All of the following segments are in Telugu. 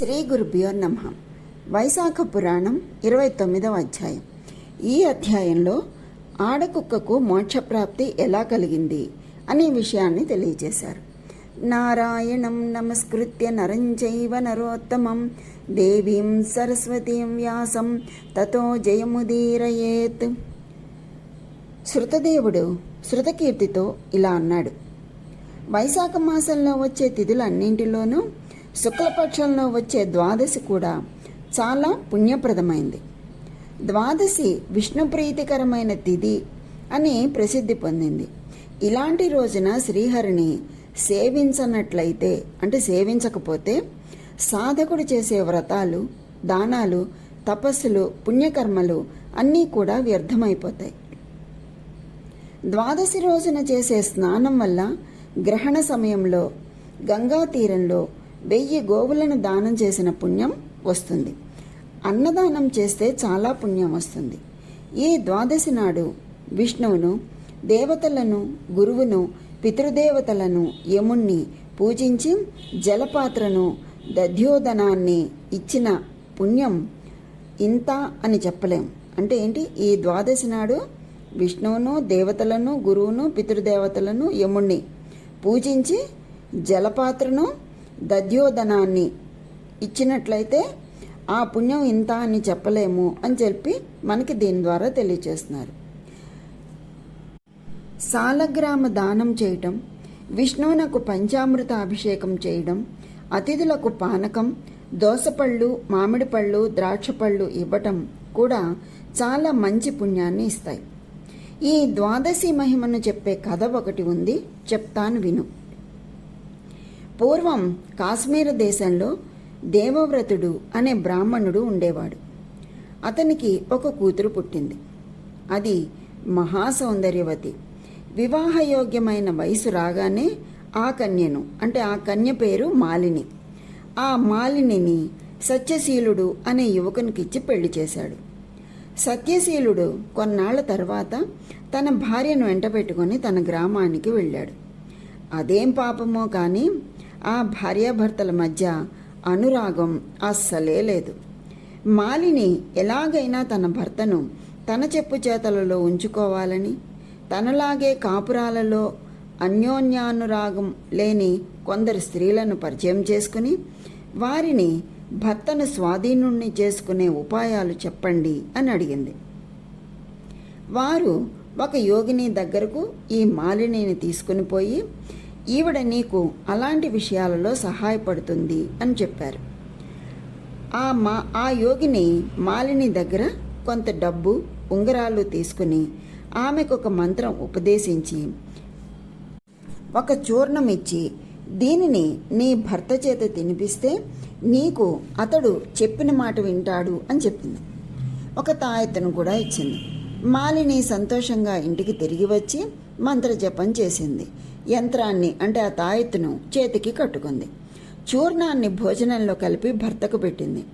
శ్రీ గురుభ్యో నమ. వైశాఖ పురాణం ఇరవై తొమ్మిదవ అధ్యాయం. ఈ అధ్యాయంలో ఆడకుక్కకు మోక్షప్రాప్తి ఎలా కలిగింది అనే విషయాన్ని తెలియజేశారు. నారాయణం నమస్కృత్య నరంజైవ నరోత్తమం దేవీం సరస్వతీం వ్యాసం తతో జయముదీరయేత్. శృతదేవుడు శృతకీర్తితో ఇలా అన్నాడు. వైశాఖ మాసంలో వచ్చే తిథులన్నింటిలోనూ శుక్లపక్షంలో వచ్చే ద్వాదశి కూడా చాలా పుణ్యప్రదమైంది. ద్వాదశి విష్ణు ప్రీతికరమైన తిథి అని ప్రసిద్ధి పొందింది. ఇలాంటి రోజున శ్రీహరిని సేవించనట్లయితే అంటే సేవించకపోతే సాధకుడు చేసే వ్రతాలు దానాలు తపస్సులు పుణ్యకర్మలు అన్నీ కూడా వ్యర్థమైపోతాయి. ద్వాదశి రోజున చేసే స్నానం వల్ల గ్రహణ సమయంలో గంగా తీరంలో వెయ్యి గోవులను దానం చేసిన పుణ్యం వస్తుంది. అన్నదానం చేస్తే చాలా పుణ్యం వస్తుంది. ఈ ద్వాదశి నాడు విష్ణువును దేవతలను గురువును పితృదేవతలను యముణ్ణి పూజించి జలపాత్రను దధ్యోదనాన్ని ఇచ్చిన పుణ్యం ఇంత అని చెప్పలేం. అంటే ఏంటి? ఈ ద్వాదశి నాడు విష్ణువును దేవతలను గురువును పితృదేవతలను యముణ్ణి పూజించి జలపాత్రను దద్యోధనాన్ని ఇచ్చినట్లయితే ఆ పుణ్యం ఇంత అని చెప్పలేము అని చెప్పి మనకి దీని ద్వారా తెలియచేస్తున్నారు. సాలగ్రామ దానం చేయటం విష్ణువునకు పంచామృత అభిషేకం చేయడం అతిథులకు పానకం దోసపళ్ళు మామిడి పళ్ళు ద్రాక్ష పళ్ళు ఇవ్వటం కూడా చాలా మంచి పుణ్యాన్ని ఇస్తాయి. ఈ ద్వాదశి మహిమను చెప్పే కథ ఒకటి ఉంది చెప్తాను విను. పూర్వం కాశ్మీర దేశంలో దేవవ్రతుడు అనే బ్రాహ్మణుడు ఉండేవాడు. అతనికి ఒక కూతురు పుట్టింది. అది మహాసౌందర్యవతి. వివాహయోగ్యమైన వయసు రాగానే ఆ కన్యను అంటే ఆ కన్య పేరు మాలిని. ఆ మాలినిని సత్యశీలుడు అనే యువకునికిచ్చి పెళ్ళి చేశాడు. సత్యశీలుడు కొన్నాళ్ళ తర్వాత తన భార్యను వెంటబెట్టుకొని తన గ్రామానికి వెళ్ళాడు. అదేం పాపమో కానీ ఆ భార్యాభర్తల మధ్య అనురాగం అస్సలే లేదు. మాలిని ఎలాగైనా తన భర్తను తన చెప్పు చేతలలో ఉంచుకోవాలని తనలాగే కాపురాలలో అన్యోన్యానురాగం లేని కొందరు స్త్రీలను పరిచయం చేసుకుని వారిని భర్తను స్వాధీనుణ్ణి చేసుకునే ఉపాయాలు చెప్పండి అని అడిగింది. వారు ఒక యోగిని దగ్గరకు ఈ మాలినిని తీసుకుని పోయి ఈవిడ నీకు అలాంటి విషయాలలో సహాయపడుతుంది అని చెప్పారు. ఆ మా ఆ యోగిని మాలిని దగ్గర కొంత డబ్బు ఉంగరాలు తీసుకుని ఆమెకు ఒక మంత్రం ఉపదేశించి ఒక చూర్ణం ఇచ్చి దీనిని నీ భర్త చేత తినిపిస్తే నీకు అతడు చెప్పిన మాట వింటాడు అని చెప్పింది. ఒక తాయెత్తను కూడా ఇచ్చింది. మాలిని సంతోషంగా ఇంటికి తిరిగి వచ్చి మంత్రజపం చేసింది. యంత్రాన్ని అంటే ఆ తాయెత్తును చేతికి కట్టుకుంది. చూర్ణాన్ని భోజనంలో కలిపి భర్తకు పెట్టింది.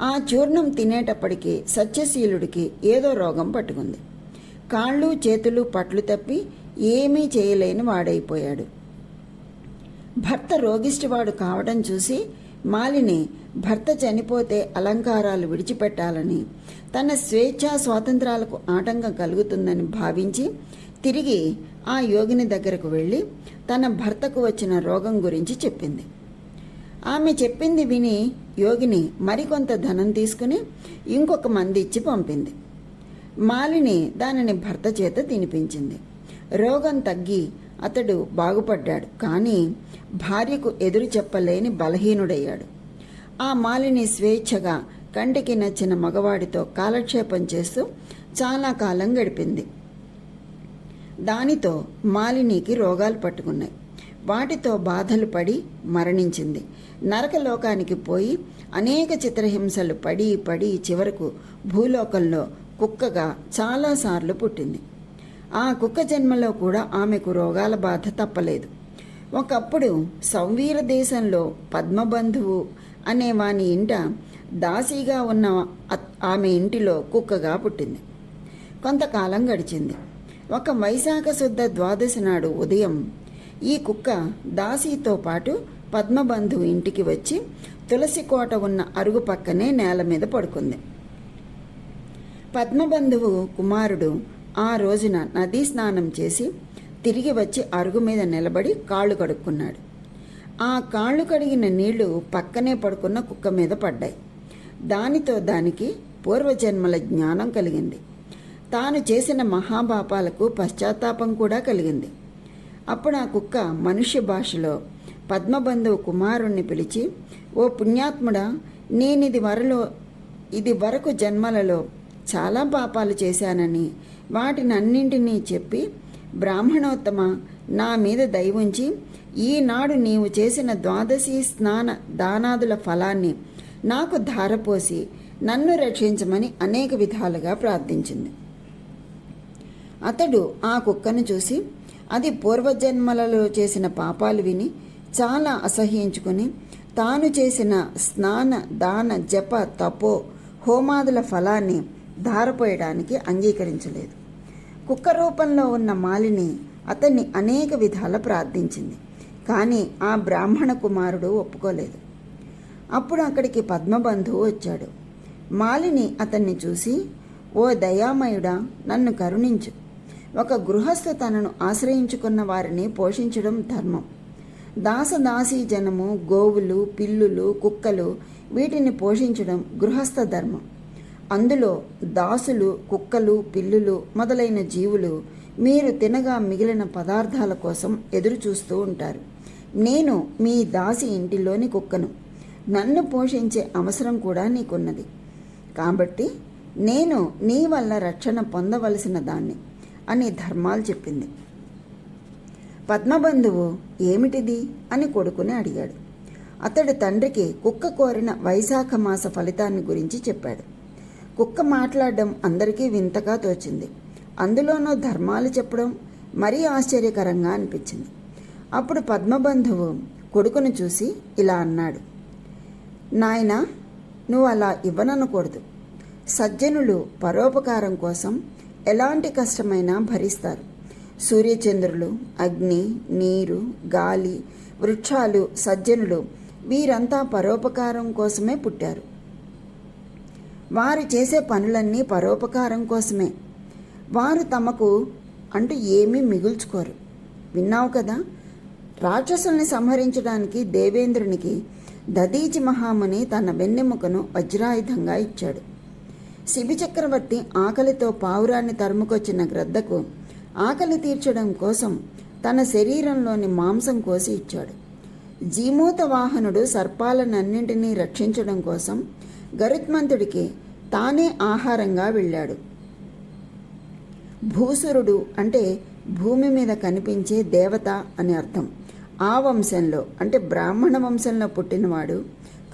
ఆ చూర్ణం తినేటప్పటికి సత్యశీలుడికి ఏదో రోగం పట్టుకుంది. కాళ్ళు చేతులు పట్లు తప్పి ఏమీ చేయలేని వాడైపోయాడు. భర్త రోగిష్టివాడు కావడం చూసి మాలిని భర్త చనిపోతే అలంకారాలు విడిచిపెట్టాలని తన స్వేచ్ఛా స్వాతంత్రాలకు ఆటంకం కలుగుతుందని భావించి తిరిగి ఆ యోగిని దగ్గరకు వెళ్ళి తన భర్తకు వచ్చిన రోగం గురించి చెప్పింది. ఆమె చెప్పింది విని యోగిని మరికొంత ధనం తీసుకుని ఇంకొక మంది ఇచ్చి పంపింది. మాలిని దానిని భర్త చేత తినిపించింది. రోగం తగ్గి అతడు బాగుపడ్డాడు కానీ భార్యకు ఎదురు చెప్పలేని బలహీనుడయ్యాడు. ఆ మాలిని స్వేచ్ఛగా కంటికి నచ్చిన మగవాడితో కాలక్షేపం చేస్తూ చాలా కాలం గడిపింది. దానితో మాలినికి రోగాలు పట్టుకున్నాయి. వాటితో బాధలు పడి మరణించింది. నరకలోకానికి పోయి అనేక చిత్రహింసలు పడి పడి చివరకు భూలోకంలో కుక్కగా చాలాసార్లు పుట్టింది. ఆ కుక్క జన్మలో కూడా ఆమెకు రోగాల బాధ తప్పలేదు. ఒకప్పుడు సంవీర దేశంలో పద్మబంధువు అనే వాని ఇంట దాసీగా ఉన్న ఆమె ఇంటిలో కుక్కగా పుట్టింది. కొంతకాలం గడిచింది. ఒక వైశాఖ శుద్ధ ద్వాదశి నాడు ఉదయం ఈ కుక్క దాసీతో పాటు పద్మబంధువు ఇంటికి వచ్చి తులసి కోట ఉన్న అరుగు పక్కనే నేల మీద పడుకుంది. పద్మబంధువు కుమారుడు ఆ రోజున నదీ స్నానం చేసి తిరిగి వచ్చి అరుగు మీద నిలబడి కాళ్ళు కడుక్కున్నాడు. ఆ కాళ్ళు కడిగిన నీళ్ళు పక్కనే పడుకున్న కుక్క మీద పడ్డాయి. దానితో దానికి పూర్వజన్మల జ్ఞానం కలిగింది. తాను చేసిన మహాపాపాలకు పశ్చాత్తాపం కూడా కలిగింది. అప్పుడు ఆ కుక్క మనుష్య భాషలో పద్మబంధువు కుమారుణ్ణి పిలిచి ఓ పుణ్యాత్ముడా నేనిది వరలో ఇది వరకు జన్మలలో చాలా పాపాలు చేశానని వాటినన్నింటినీ చెప్పి బ్రాహ్మణోత్తమ నా మీద దయవుంచి ఈనాడు నీవు చేసిన ద్వాదశి స్నాన దానాదుల ఫలాన్ని నాకు ధారపోసి నన్ను రక్షించమని అనేక విధాలుగా ప్రార్థించింది. అతడు ఆ కుక్కను చూసి అది పూర్వజన్మలలో చేసిన పాపాలు విని చాలా అసహ్యించుకుని తాను చేసిన స్నాన దాన జప తపో హోమాదుల ఫలాన్ని ధారపోయడానికి అంగీకరించలేదు. కుక్క రూపంలో ఉన్న మాలిని అతన్ని అనేక విధాల ప్రార్థించింది కానీ ఆ బ్రాహ్మణ కుమారుడు ఒప్పుకోలేదు. అప్పుడు అక్కడికి పద్మబంధువు వచ్చాడు. మాలిని అతన్ని చూసి ఓ దయామయుడా నన్ను కరుణించు. ఒక గృహస్థ తనను ఆశ్రయించుకున్న వారిని పోషించడం ధర్మం. దాసదాసీ జనము గోవులు పిల్లులు కుక్కలు వీటిని పోషించడం గృహస్థ ధర్మం. అందులో దాసులు కుక్కలు పిల్లులు మొదలైన జీవులు మీరు తినగా మిగిలిన పదార్థాల కోసం ఎదురు చూస్తూ ఉంటారు. నేను మీ దాసి ఇంటిలోని కుక్కను. నన్ను పోషించే అవసరం కూడా నీకున్నది. కాబట్టి నేను నీ వల్ల రక్షణ పొందవలసిన దాన్ని. అని ధర్మాలు చెప్పింది. పద్మబంధువు ఏమిటిది అని కొడుకుని అడిగాడు. అతడు తండ్రికి కుక్క కోరిన వైశాఖ మాస ఫలితాన్ని గురించి చెప్పాడు. కుక్క మాట్లాడడం అందరికీ వింతగా తోచింది. అందులోనూ ధర్మాలు చెప్పడం మరీ ఆశ్చర్యకరంగా అనిపించింది. అప్పుడు పద్మబంధువు కొడుకును చూసి ఇలా అన్నాడు. నాయనా నువ్వు అలా ఇవ్వననకూడదు. సజ్జనులు పరోపకారం కోసం ఎలాంటి కష్టమైనా భరిస్తారు. సూర్యచంద్రులు అగ్ని నీరు గాలి వృక్షాలు సజ్జనులు వీరంతా పరోపకారం కోసమే పుట్టారు. వారు చేసే పనులన్నీ పరోపకారం కోసమే. వారు తమకు అంటూ ఏమీ మిగుల్చుకోరు. విన్నావు కదా? రాక్షసుల్ని సంహరించడానికి దేవేంద్రునికి దదీచి మహాముని తన వెన్నెముకను వజ్రాయుధంగా ఇచ్చాడు. శిబి చక్రవర్తి ఆకలితో పావురాన్ని తరుముకొచ్చిన గ్రద్దకు ఆకలి తీర్చడం కోసం తన శరీరంలోని మాంసం కోసి ఇచ్చాడు. జీమూత వాహనుడు సర్పాలనన్నింటినీ రక్షించడం కోసం గరుత్మంతుడికి తానే ఆహారంగా వెళ్ళాడు. భూసురుడు అంటే భూమి మీద కనిపించే దేవత అని అర్థం. ఆ వంశంలో అంటే బ్రాహ్మణ వంశంలో పుట్టినవాడు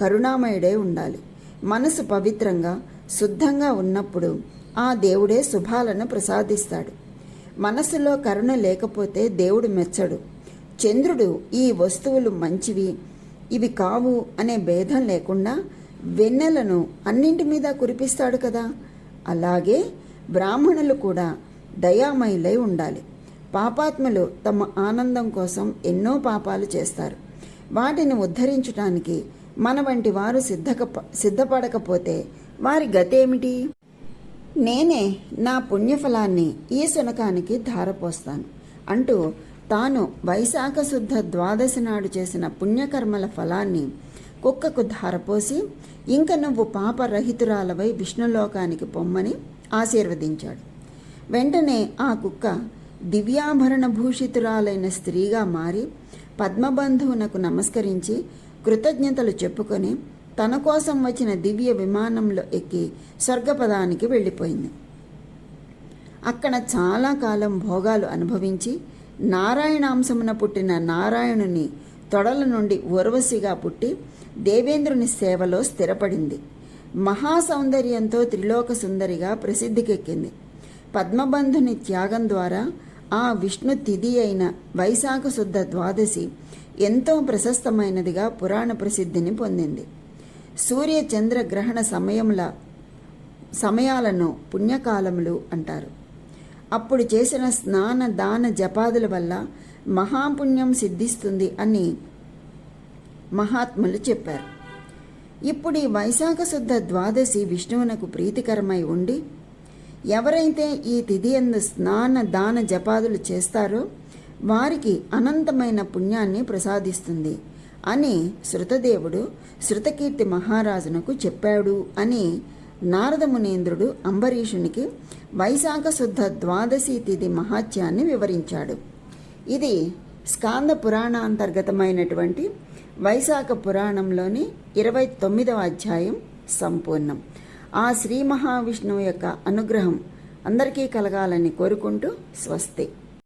కరుణామయుడే ఉండాలి. మనసు పవిత్రంగా శుద్ధంగా ఉన్నప్పుడు ఆ దేవుడే శుభాలను ప్రసాదిస్తాడు. మనసులో కరుణ లేకపోతే దేవుడు మెచ్చడు. చంద్రుడు ఈ వస్తువులు మంచివి ఇవి కావు అనే భేదం లేకుండా వెన్నెలను అన్నింటి మీద కురిపిస్తాడు కదా. అలాగే బ్రాహ్మణులు కూడా దయామయులై ఉండాలి. పాపాత్ములు తమ ఆనందం కోసం ఎన్నో పాపాలు చేస్తారు. వాటిని ఉద్ధరించడానికి మన వంటి వారు సిద్ధక సిద్ధపడకపోతే వారి గతేమిటి? నేనే నా పుణ్యఫలాన్ని ఈ శునకానికి ధారపోస్తాను. అంటూ తాను వైశాఖ శుద్ధ ద్వాదశి నాడు చేసిన పుణ్యకర్మల ఫలాన్ని కుక్కకు ధారపోసి ఇంక నువ్వు పాపరహితురాలవై విష్ణులోకానికి పొమ్మని ఆశీర్వదించాడు. వెంటనే ఆ కుక్క దివ్యాభరణ భూషితురాలైన స్త్రీగా మారి పద్మబంధువునకు నమస్కరించి కృతజ్ఞతలు చెప్పుకొని తన కోసం వచ్చిన దివ్య విమానంలో ఎక్కి స్వర్గపదానికి వెళ్ళిపోయింది. అక్కడ చాలా కాలం భోగాలు అనుభవించి నారాయణాంశమున పుట్టిన నారాయణుని తొడల నుండి ఉర్వశిగా పుట్టి దేవేంద్రుని సేవలో స్థిరపడింది. మహాసౌందర్యంతో త్రిలోక సుందరిగా ప్రసిద్ధికెక్కింది. పద్మబంధుని త్యాగం ద్వారా ఆ విష్ణు తిథి అయిన వైశాఖ శుద్ధ ద్వాదశి ఎంతో ప్రశస్తమైనదిగా పురాణ ప్రసిద్ధిని పొందింది. సూర్య చంద్ర గ్రహణ సమయముల సమయాలను పుణ్యకాలములు అంటారు. అప్పుడు చేసిన స్నాన దాన జపాదుల వల్ల మహాపుణ్యం సిద్ధిస్తుంది అని మహాత్ములు చెప్పారు. ఇప్పుడు ఈ వైశాఖ శుద్ధ ద్వాదశి విష్ణువునకు ప్రీతికరమై ఉండి ఎవరైతే ఈ తిథి ఎందు స్నాన దాన జపాదులు చేస్తారో వారికి అనంతమైన పుణ్యాన్ని ప్రసాదిస్తుంది. అని శృతదేవుడు శృతకీర్తి మహారాజునకు చెప్పాడు అని నారదమునేంద్రుడు అంబరీషునికి వైశాఖ శుద్ధ ద్వాదశి తిథి మహాత్యాన్ని వివరించాడు. ఇది స్కాంద పురాణాంతర్గతమైనటువంటి వైశాఖ పురాణంలోని ఇరవై తొమ్మిదవ అధ్యాయం సంపూర్ణం. ఆ శ్రీ మహావిష్ణువు యొక్క అనుగ్రహం అందరికీ కలగాలని కోరుకుంటూ స్వస్తి.